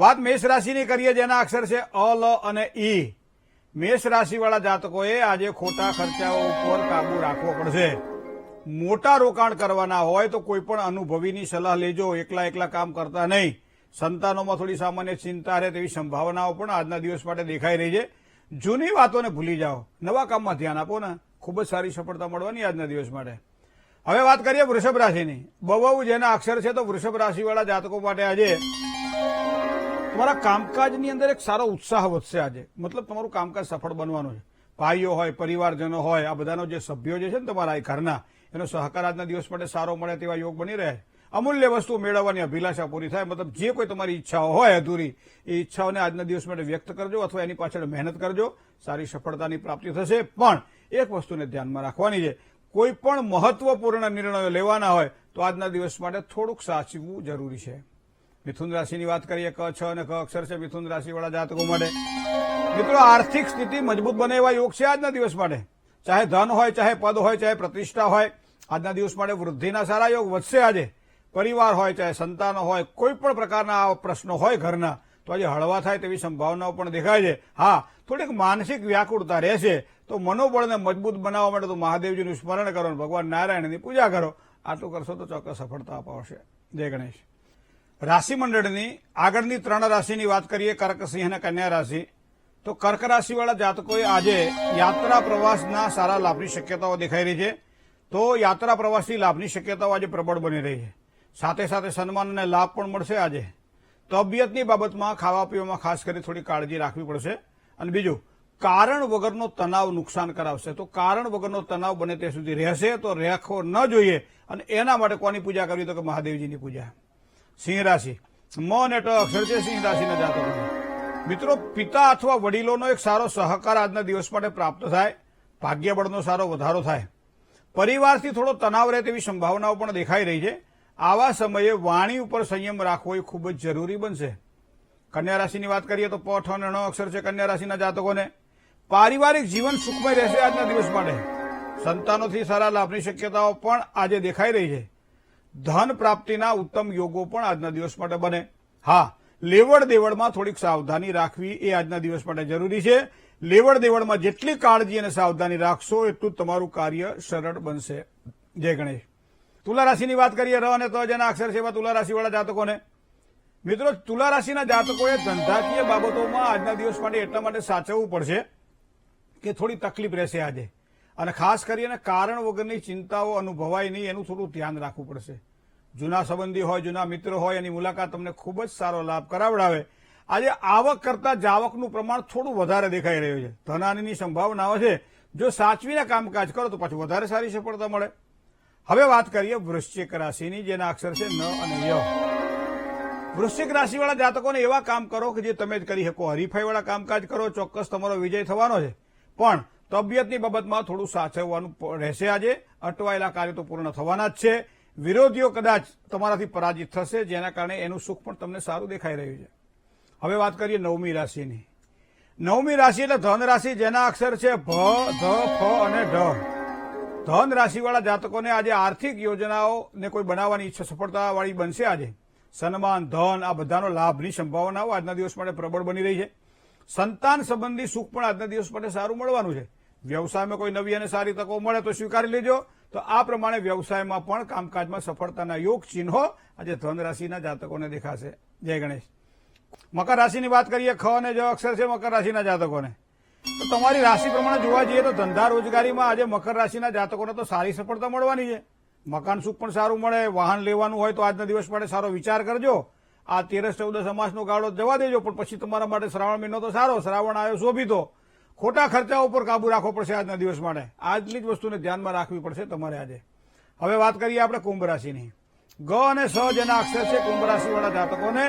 વાત મેષ રાશિની કરીએ જેના અક્ષર છે અ, લ અને ઈ મેષ રાશિવાળા જાતકોએ આજે ખોટા ખર્ચાઓ ઉપર કાબુ રાખવો પડશે. મોટા રોકાણ કરવાના હોય તો કોઈ પણ અનુભવીની સલાહ લેજો. એકલા એકલા કામ કરતા નહીં. સંતાનોમાં થોડી સામાન્ય ચિંતા રહે તેવી સંભાવનાઓ પણ આજના દિવસ માટે દેખાઈ રહી છે. જૂની વાતોને ભૂલી જાઓ. નવા કામમાં ધ્યાન આપો ને. ખૂબ જ સારી સફળતા મળવાની આજના દિવસ માટે. હવે વાત કરીએ વૃષભ રાશિની. બહુ જેના અક્ષર છે તો વૃષભ રાશિવાળા જાતકો માટે આજે તમારા કામકાજની અંદર એક સારો ઉત્સાહ વધશે આજે. મતલબ તમારું કામકાજ સફળ બનવાનું છે. ભાઈઓ હોય, પરિવારજનો હોય, આ બધાનો જે સભ્યો જે છે ને તમારા એ ઘરના, એનો સહકાર આજના દિવસ માટે સારો મળે તેવા યોગ બની રહે અમૂલ્ય વસ્તુ મેળવવાની અભિલાષા પૂરી થાય. મતલબ જે કોઈ તમારી ઈચ્છાઓ હોય અધૂરી, એ ઈચ્છાઓને આજના દિવસ માટે વ્યક્ત કરજો અથવા એની પાછળ મહેનત કરજો. સારી સફળતાની પ્રાપ્તિ થશે. પણ એક વસ્તુને ધ્યાનમાં રાખવાની છે. કોઈ પણ મહત્વપૂર્ણ નિર્ણયો લેવાના હોય તો આજના દિવસ માટે થોડુંક સાચવું જરૂરી છે. મિથુન રાશિની વાત કરીએ, ક, છ અને ક અક્ષર છે મિથુન રાશિવાળા જાતકો માટે. મિત્રો, આર્થિક સ્થિતિ મજબૂત બને એવા યોગ છે આજના દિવસ માટે. ચાહે ધન હોય, ચાહે પદ હોય, ચાહે પ્રતિષ્ઠા હોય, આજના દિવસ માટે વૃદ્ધિના સારા યોગ વધશે આજે. પરિવાર હોય, ચાહે સંતાનો હોય, કોઈ પણ પ્રકારના પ્રશ્નો હોય ઘરના, તો આજે હળવા થાય તેવી સંભાવનાઓ પણ દેખાય છે. હા, થોડીક માનસિક વ્યાકુળતા રહેશે, તો મનોબળને મજબૂત બનાવવા માટે તો મહાદેવજીનું સ્મરણ કરો ને ભગવાન નારાયણની પૂજા કરો. આટલું કરશો તો ચોક્કસ સફળતા અપાવશે. જય ગણેશ. રાશિ મંડળની આગળની ત્રણ રાશિની વાત કરીએ, કર્ક, સિંહ અને કન્યા રાશિ. તો કર્ક રાશિવાળા જાતકોએ આજે યાત્રા પ્રવાસના સારા લાભની શક્યતાઓ દેખાઈ રહી છે. તો યાત્રા પ્રવાસની લાભની શક્યતાઓ આજે પ્રબળ બની રહી છે. સાથે સાથે સન્માન અને લાભ પણ મળશે આજે. તબિયતની બાબતમાં ખાવા પીવામાં ખાસ કરી થોડી કાળજી રાખવી પડશે. અને બીજું, કારણ વગરનો તણાવ નુકસાન કરાવશે. તો કારણ વગરનો તણાવ બને તે સુધી રહેશે તો રેખો ન જોઈએ. અને એના માટે કોની પૂજા કરવી તો કે મહાદેવજીની પૂજા. સિંહ રાશિ. મ અને ટ અક્ષર છે સિંહ રાશિના જાતકો મિત્રો, પિતા અથવા વડીલોનો એક સારો સહકાર આજના દિવસ માટે પ્રાપ્ત થાય, ભાગ્યબળનો સારો વધારો થાય. પરિવારથી થોડો તણાવ રહે તેવી સંભાવનાઓ પણ દેખાઈ રહી છે. આવા સમયે વાણી ઉપર સંયમ રાખવો એ ખૂબ જ જરૂરી બનશે. કન્યા રાશિની વાત કરીએ તો પઠ અને ણ અક્ષર છે કન્યા રાશિના જાતકોને. પારિવારિક જીવન સુખમય રહેશે આજના દિવસ માટે. સંતાનોથી સારા લાભની શક્યતાઓ પણ આજે દેખાઈ રહી છે. ધન પ્રાપ્તિના ઉત્તમ યોગો પણ આજના દિવસ માટે બને. હા લેવડ દેવડમાં થોડીક સાવધાની રાખવી એ આજના દિવસ માટે જરૂરી છે. લેવડ દેવડમાં જેટલી કાળજી અને સાવધાની રાખશો, એટલું તમારું કાર્ય સરળ બનશે. જય ગણેશ. તુલા રાશિની વાત કરીએ ર અને ત જેના અક્ષર એવા તુલા રાશિવાળા જાતકોને. મિત્રો, તુલા રાશિના જાતકોએ ધંધાકીય બાબતોમાં આજના દિવસ માટે એટલા માટે સાચવવું પડશે કે થોડી તકલીફ રહેશે આજે. અને ખાસ કરીને કારણ વગરની ચિંતાઓ અનુભવાય નહીં, એનું થોડું ધ્યાન રાખવું પડશે. જૂના સંબંધી હોય, જૂના મિત્રો હોય, એની મુલાકાત તમને ખૂબ જ સારો લાભ કરાવડાવે. આજે આવક કરતા જાવકનું પ્રમાણ થોડું વધારે દેખાઈ રહ્યું છે. ધનાની સંભાવનાઓ છે. જો સાચવીને કામકાજ કરો તો પાછું વધારે સારી સફળતા મળે. હવે વાત કરીએ વૃશ્ચિક રાશિની, જેના અક્ષર છે ન અને ય. વૃશ્ચિક રાશિવાળા જાતકોને એવા કામ કરો કે જે તમે જ કરી શકો. હરીફાઈવાળા કામકાજ કરો, ચોક્કસ તમારો વિજય થવાનો છે. પણ તબિયતની બાબતમાં થોડું સાચવવાનું રહેશે આજે. અટવાયેલા કાર્યો તો પૂર્ણ થવાના જ છે. વિરોધીઓ કદાચ તમારાથી પરાજિત થશે, જેના કારણે એનું સુખ પણ તમને સારું દેખાઈ રહ્યું છે. હવે વાત કરીએ નવમી રાશિની. નવમી રાશિ એટલે ધન રાશિ, જેના અક્ષર છે ભ, ધ, ફ અને ઢ. ધન રાશિવાળા જાતકોને આજે આર્થિક યોજનાઓને કોઈ બનાવવાની ઈચ્છા સફળતાવાળી બનશે આજે. સન્માન, ધન, આ બધાનો લાભની સંભાવનાઓ આજના દિવસ માટે પ્રબળ બની રહી છે. સંતાન સંબંધી સુખ પણ આજના દિવસ માટે સારું મળવાનું છે. વ્યવસાયમાં કોઈ નવી અને સારી તકો મળે તો સ્વીકારી લેજો. તો આ પ્રમાણે વ્યવસાયમાં પણ કામકાજમાં સફળતાના યોગ ચિહ્નો આજે ધન રાશિના જાતકોને દેખાશે. જય ગણેશ. મકર રાશિની વાત કરીએ, ખ અને જ અક્ષર છે મકર રાશિના જાતકોને. તો તમારી રાશિ પ્રમાણે જોવા જઈએ તો ધંધા રોજગારીમાં આજે મકર રાશિના જાતકોને તો સારી સફળતા મળવાની છે. મકાન સુખ પણ સારું મળે, વાહન લેવાનું હોય તો આજના દિવસ માટે સારો વિચાર કરજો. આ તેરસ ચૌદ સમાસનો ગાળો જવા દેજો, પણ પછી તમારા માટે શ્રાવણ મહિનો તો સારો, શ્રાવણ આવ્યો શોભીતો. ખોટા ખર્ચા ઉપર કાબુ રાખવો પડશે આજના દિવસ માટે. આજની જ વસ્તુને ધ્યાનમાં રાખવી પડશે તમારે આજે. હવે વાત કરીએ આપણે કુંભ રાશિની. ગ અને સ જેના અક્ષર છે કુંભ રાશિવાળા જાતકોને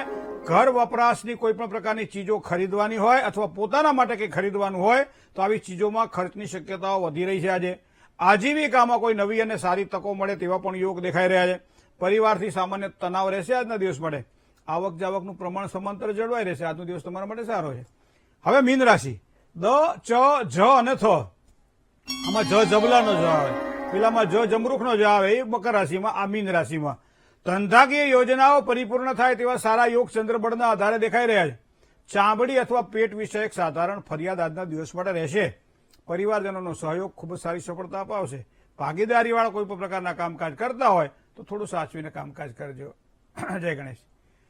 ઘર વપરાશની કોઈ પણ પ્રકારની ચીજો ખરીદવાની હોય અથવા પોતાના માટે કંઈ ખરીદવાનું હોય, તો આવી ચીજોમાં ખર્ચની શક્યતાઓ વધી રહી છે આજે. આજીવિકામાં કોઈ નવી અને સારી તકો મળે તેવા પણ યોગ દેખાઈ રહ્યા છે. પરિવારથી સામાન્ય તણાવ રહેશે આજના દિવસ માટે. આવક જાવકનું પ્રમાણ સમાંતર જળવાઈ રહેશે. આજનો દિવસ તમારા માટે સારો છે. હવે મીન રાશિ દ, ચ, જ અને થ. આમાં જ જબલાનો જ આવે. પેલામાં જ જમરૂખનો જ આવે, એ મકર રાશિમાં, આ મીન રાશિમાં. ધંધાકીય યોજનાઓ પરિપૂર્ણ થાય તેવા સારા યોગ ચંદ્રબળના આધારે દેખાઈ રહ્યા છે. ચામડી અથવા પેટ વિષયક સાધારણ ફરિયાદ આજના દિવસ માટે રહેશે. પરિવારજનોનો સહયોગ ખૂબ જ સારી સફળતા અપાવશે. ભાગીદારીવાળા કોઈ પણ પ્રકારના કામકાજ કરતા હોય, તો થોડું સાચવીને કામકાજ કરજો. જય ગણેશ.